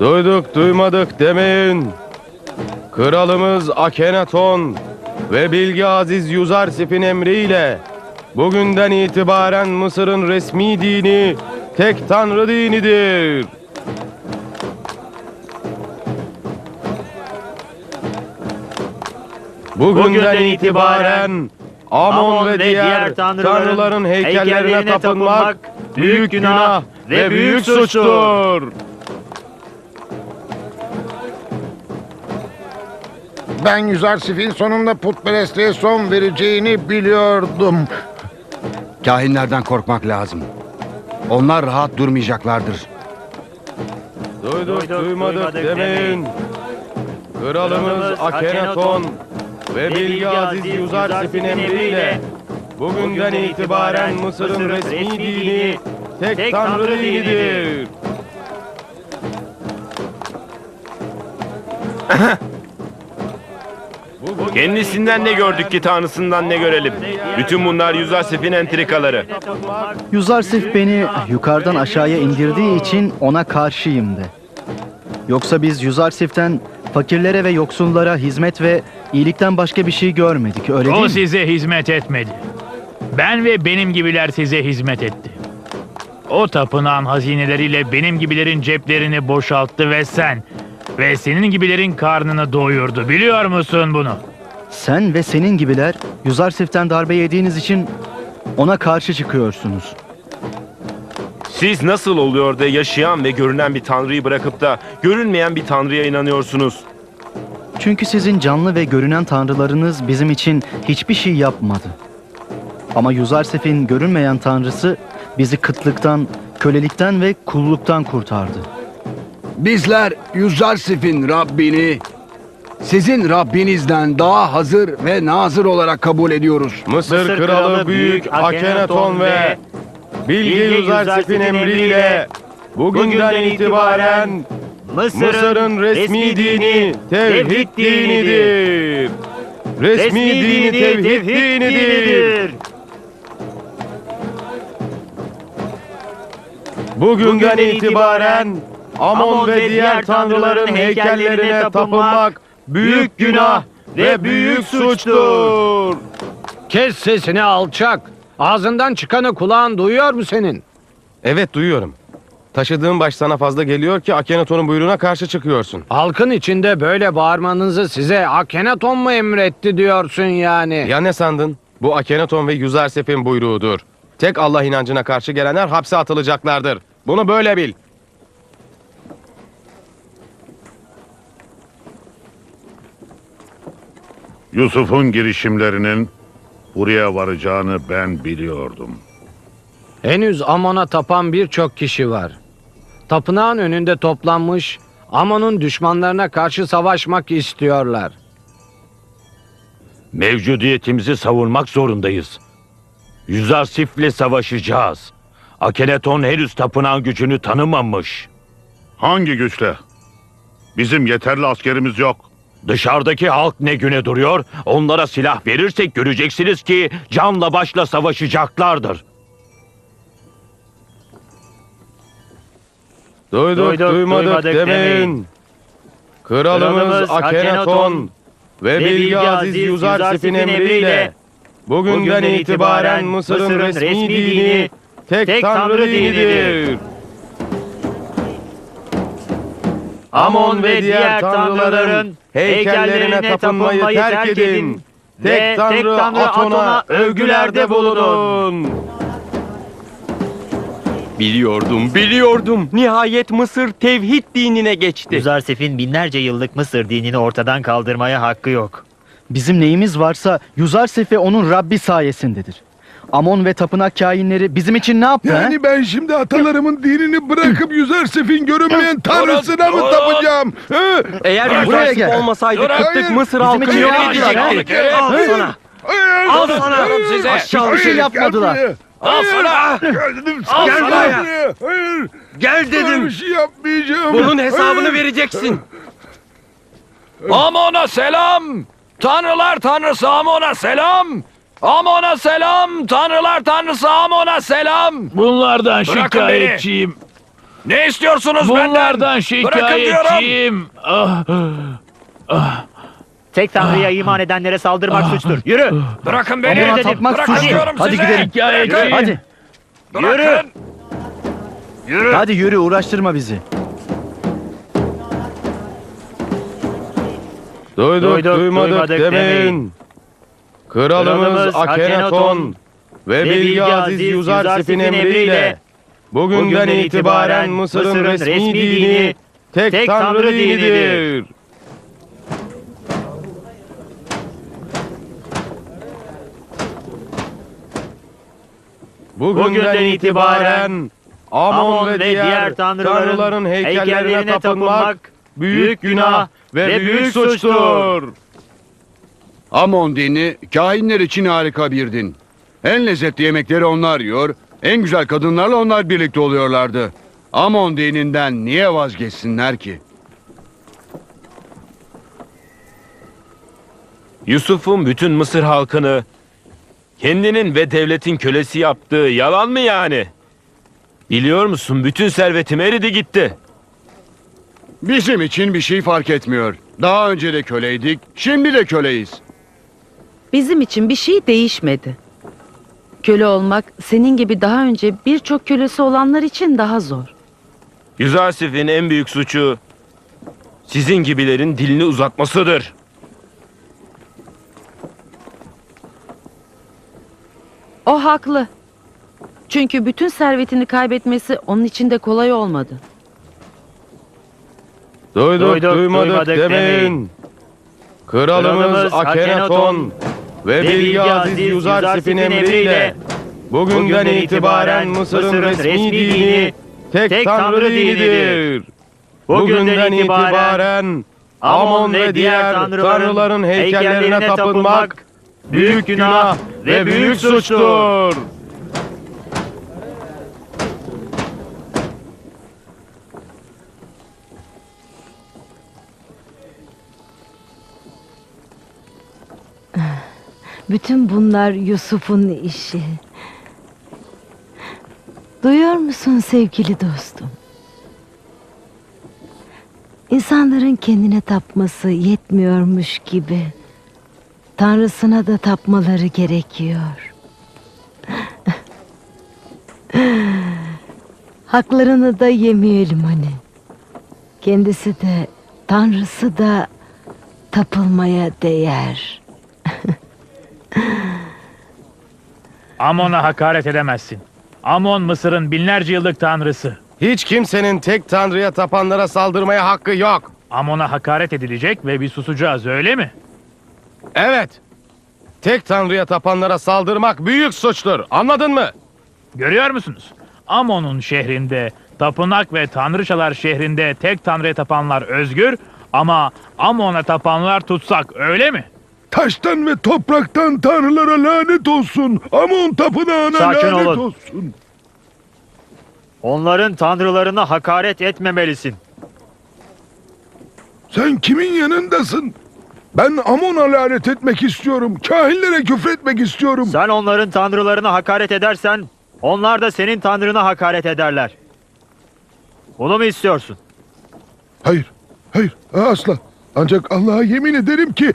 Duyduk duymadık demeyin. Kralımız Akenaton ve Bilge Aziz Yuzarsif'in emriyle bugünden itibaren Mısır'ın resmi dini tek tanrı dinidir. Bugünden itibaren Amon ve diğer tanrıların heykellerine tapınmak büyük günah ve büyük suçtur. Ben Yüzarsif'in sonunda putperestliğe son vereceğini biliyordum. Kahinlerden korkmak lazım. Onlar rahat durmayacaklardır. Duyduk, Duyduk, duymadık, duymadık demeyin. demeyin. Kralımız Akhenaton ve Bilge Aziz Yuzarsif'in Yuzarsif'in emriyle emriyle bugünden itibaren Mısır'ın resmi dini tek tanrı dinidir. Kendisinden ne gördük ki tanrısından ne görelim? Bütün bunlar Yüzarsif'in entrikaları. Yuzarsif beni yukarıdan aşağıya indirdiği için ona karşıyım de. Yoksa biz Yuzarsif'ten fakirlere ve yoksullara hizmet ve iyilikten başka bir şey görmedik öyle O değil mi? size hizmet etmedi. Ben ve benim gibiler size hizmet etti. O tapınağın hazineleriyle benim gibilerin ceplerini boşalttı ve sen ve senin gibilerin karnını doyurdu. Biliyor musun bunu? Sen ve senin gibiler Yuzarsif'ten darbe yediğiniz için ona karşı çıkıyorsunuz. Siz nasıl oluyor da yaşayan ve görünen bir tanrıyı bırakıp da görünmeyen bir tanrıya inanıyorsunuz? Çünkü sizin canlı ve görünen tanrılarınız bizim için hiçbir şey yapmadı. Ama Yuzarsif'in görünmeyen tanrısı bizi kıtlıktan, kölelikten ve kulluktan kurtardı. Bizler Yüzarsif'in Rabbini sizin Rabbinizden daha hazır ve nazır olarak kabul ediyoruz. Mısır, kralı büyük Akhenaton ve Bilge Yuzarsif'in emriyle bugünden itibaren Mısır'ın resmi dini tevhid dinidir. Resmi dini tevhid dinidir. Bugünden itibaren Amon ve diğer tanrıların heykellerine tapınmak büyük günah ve büyük suçtur. Kes sesini alçak. Ağzından çıkanı kulağın duyuyor mu senin? Evet duyuyorum. Taşıdığın baş sana fazla geliyor ki Akhenaton'un buyruğuna karşı çıkıyorsun. Halkın içinde böyle bağırmanızı size Akhenaton mu emretti diyorsun yani? Ya ne sandın? Bu Akhenaton ve Yüzarsif'in buyruğudur. Tek Allah inancına karşı gelenler hapse atılacaklardır. Bunu böyle bil. Yusuf'un girişimlerinin buraya varacağını ben biliyordum. Henüz Amon'a tapan birçok kişi var. Tapınağın önünde toplanmış Amon'un düşmanlarına karşı savaşmak istiyorlar. Mevcudiyetimizi savunmak zorundayız. Yüzarsif'le savaşacağız. Akeleton henüz tapınağın gücünü tanımamış. Hangi güçle? Bizim yeterli askerimiz yok. Dışarıdaki halk ne güne duruyor? Onlara silah verirsek göreceksiniz ki canla başla savaşacaklardır. Duyduk, Duyduk, duymadık, duymadık demeyin. demeyin. Kralımız Kralımız Akhenaton ve Bilge Aziz Yuzarsif'in emriyle bugünden itibaren Mısır'ın resmi dini tek tanrı dinidir. Amon ve diğer tanrıların heykellerine tapınmayı terk edin. Tek tanrı Aton'a övgülerde bulunun. Biliyordum, biliyordum. Nihayet Mısır tevhid dinine geçti. Yuzarsif'in binlerce yıllık Mısır dinini ortadan kaldırmaya hakkı yok. Bizim neyimiz varsa Yuzarsif ve onun Rabbi sayesindedir. Amon ve tapınak kainleri bizim için ne yaptı? Yani ben şimdi atalarımın dinini bırakıp Yüzarsif'in görünmeyen tanrısına mı tapacağım? He? Eğer Buraya Yüzarsif gel. olmasaydı Hayır. kıtlık Mısır halkını için yok edecekti. Al sana. Hayır, Al hayır, sana hayır, size. hayır, Hiçbir şey hayır, yapmadılar. gel buraya. Al sana. Geldim Al Gel sana. buraya. Hayır. Gel dedim. bir şey yapmayacağım. Bunun hesabını Hayır. vereceksin. Amon'a selam. Tanrılar tanrısı Amon'a selam. Amon'a selam. Tanrılar tanrısı Amon'a selam. Bunlardan Bırakın şikayetçiyim. Ne istiyorsunuz benden? Bunlardan Bırakın diyorum. şikayetçiyim. Ah, Tek tanrıya iman edenlere saldırmak suçtur. Yürü. Bırakın beni. Amona tapmak Bırakın suçtur. diyorum Hadi size. gidelim. şikayetçiyim. Hadi. Bırakın. Hadi yürü uğraştırma bizi. Duyduk, duymadık demeyin. Kralımız Akhenaton ve Bilge Aziz Yuzarsif'in emriyle bugünden itibaren Mısır'ın resmi dini tek tanrı dinidir. Bugünden itibaren Amon ve diğer tanrıların heykellerine tapınmak büyük günah ve büyük suçtur. Amon dini kahinler için harika bir din. En lezzetli yemekleri onlar yiyor, en güzel kadınlarla onlar birlikte oluyorlardı. Amon dininden niye vazgeçsinler ki? Yusuf'un bütün Mısır halkını kendinin ve devletin kölesi yaptığı yalan mı yani? Biliyor musun bütün servetim eridi gitti. Bizim için bir şey fark etmiyor. Daha önce de köleydik, şimdi de köleyiz. Bizim için bir şey değişmedi. Köle olmak senin gibi daha önce birçok kölesi olanlar için daha zor. Yüzarsif'in en büyük suçu sizin gibilerin dilini uzatmasıdır. O haklı. Çünkü bütün servetini kaybetmesi onun için de kolay olmadı. Duyduk, Duyduk, duymadık, duymadık demeyin. demeyin. Kralımız Kralımız Akhenaton Akhenaton ve Bilge Aziz Yuzarsif'in emriyle bugünden itibaren Mısır'ın resmi dini tek tanrı dinidir. Bugünden itibaren Amon ve diğer tanrıların heykellerine tapınmak büyük günah ve büyük suçtur. Bütün bunlar Yusuf'un işi. Duyuyor musun sevgili dostum? İnsanların kendine tapması yetmiyormuş gibi Tanrısına da tapmaları gerekiyor. Haklarını da yemeyelim hani. Kendisi de Tanrısı da tapılmaya değer. Amon'a hakaret edemezsin. Amon Mısır'ın binlerce yıllık tanrısı. Hiç kimsenin tek tanrıya tapanlara saldırmaya hakkı yok. Amon'a hakaret edilecek ve bir susacağız öyle mi? Evet. Tek tanrıya tapanlara saldırmak büyük suçtur. Anladın mı? Görüyor musunuz? Amon'un şehrinde, tapınak ve tanrıçalar şehrinde tek tanrıya tapanlar özgür ama Amon'a tapanlar tutsak öyle mi? Taştan ve topraktan tanrılara lanet olsun. Amon tapınağına Sakin lanet olun. olsun. Onların tanrılarına hakaret etmemelisin. Sen kimin yanındasın? Ben Amon'a lanet etmek istiyorum. Kahinlere küfretmek istiyorum. Sen onların tanrılarına hakaret edersen onlar da senin tanrına hakaret ederler. Bunu mu istiyorsun? Hayır, hayır, asla. Ancak Allah'a yemin ederim ki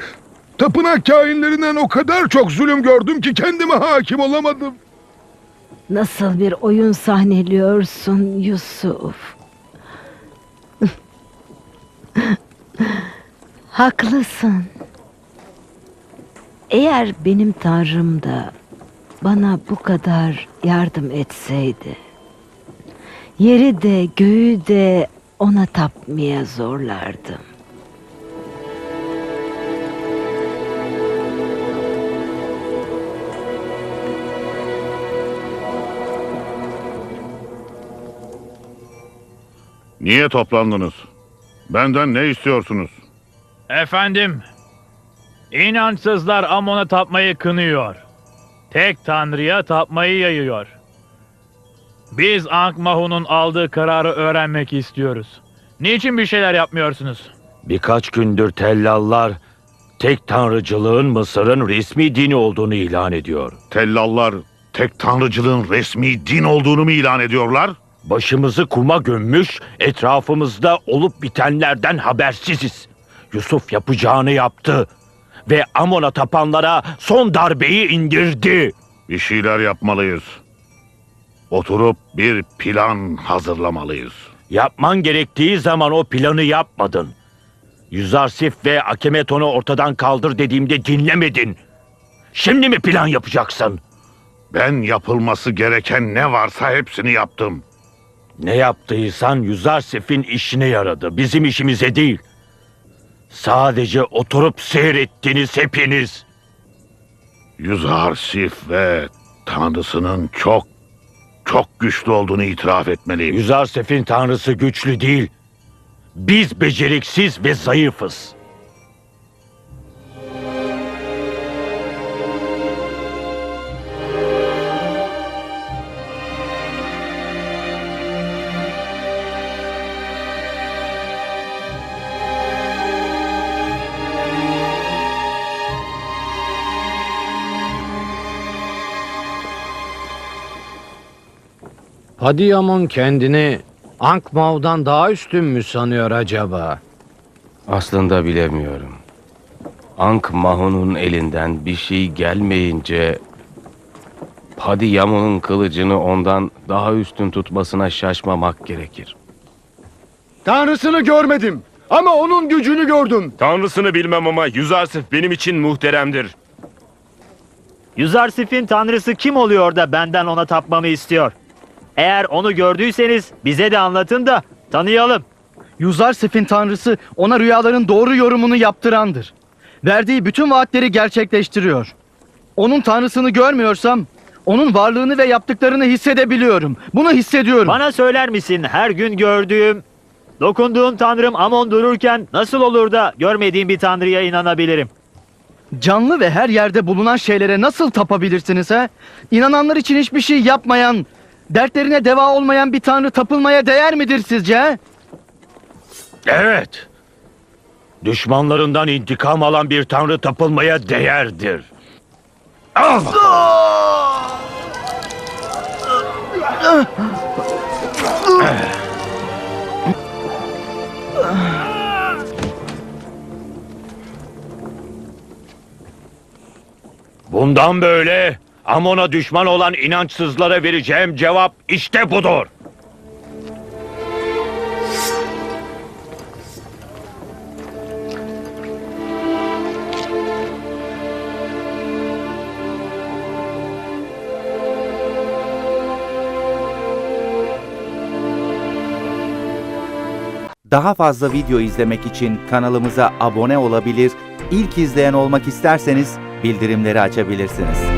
tapınak kahinlerinden o kadar çok zulüm gördüm ki kendime hakim olamadım. Nasıl bir oyun sahneliyorsun Yusuf? Haklısın. Eğer benim tanrım da bana bu kadar yardım etseydi, yeri de göğü de ona tapmaya zorlardım. Niye toplandınız? Benden ne istiyorsunuz? Efendim, inançsızlar Amon'a tapmayı kınıyor. Tek tanrıya tapmayı yayıyor. Biz Ankh-Mahu'nun aldığı kararı öğrenmek istiyoruz. Niçin bir şeyler yapmıyorsunuz? Birkaç gündür tellallar tek tanrıcılığın Mısır'ın resmi dini olduğunu ilan ediyor. Tellallar tek tanrıcılığın resmi din olduğunu mu ilan ediyorlar? Başımızı kuma gömmüş, etrafımızda olup bitenlerden habersiziz. Yusuf yapacağını yaptı ve Amon'a tapanlara son darbeyi indirdi. Bir şeyler yapmalıyız. Oturup bir plan hazırlamalıyız. Yapman gerektiği zaman o planı yapmadın. Yüzarsif ve Akemeton'u ortadan kaldır dediğimde dinlemedin. Şimdi mi plan yapacaksın? Ben yapılması gereken ne varsa hepsini yaptım. Ne yaptıysan Yüzarsif'in işine yaradı. Bizim işimize değil. Sadece oturup seyrettiniz hepiniz. Yüzarsif ve tanrısının çok çok güçlü olduğunu itiraf etmeliyim. Yüzarsif'in tanrısı güçlü değil. Biz beceriksiz ve zayıfız. Padiyamon kendini Ankmav'dan daha üstün mü sanıyor acaba? Aslında bilemiyorum. Ank Mahun'un elinden bir şey gelmeyince Padi Yamun'un kılıcını ondan daha üstün tutmasına şaşmamak gerekir. Tanrısını görmedim ama onun gücünü gördüm. Tanrısını bilmem ama Yüzarsif benim için muhteremdir. Yüzarsif'in tanrısı kim oluyor da benden ona tapmamı istiyor? Eğer onu gördüyseniz bize de anlatın da tanıyalım. Yuzarsif'in tanrısı ona rüyaların doğru yorumunu yaptırandır. Verdiği bütün vaatleri gerçekleştiriyor. Onun tanrısını görmüyorsam onun varlığını ve yaptıklarını hissedebiliyorum. Bunu hissediyorum. Bana söyler misin her gün gördüğüm, dokunduğum tanrım Amon dururken nasıl olur da görmediğim bir tanrıya inanabilirim? Canlı ve her yerde bulunan şeylere nasıl tapabilirsiniz ha? İnananlar için hiçbir şey yapmayan, dertlerine deva olmayan bir tanrı tapılmaya değer midir sizce? Evet. Düşmanlarından intikam alan bir tanrı tapılmaya değerdir. Al. Bundan böyle Amon'a düşman olan inançsızlara vereceğim cevap işte budur. Daha fazla video izlemek için kanalımıza abone olabilir, ilk izleyen olmak isterseniz bildirimleri açabilirsiniz.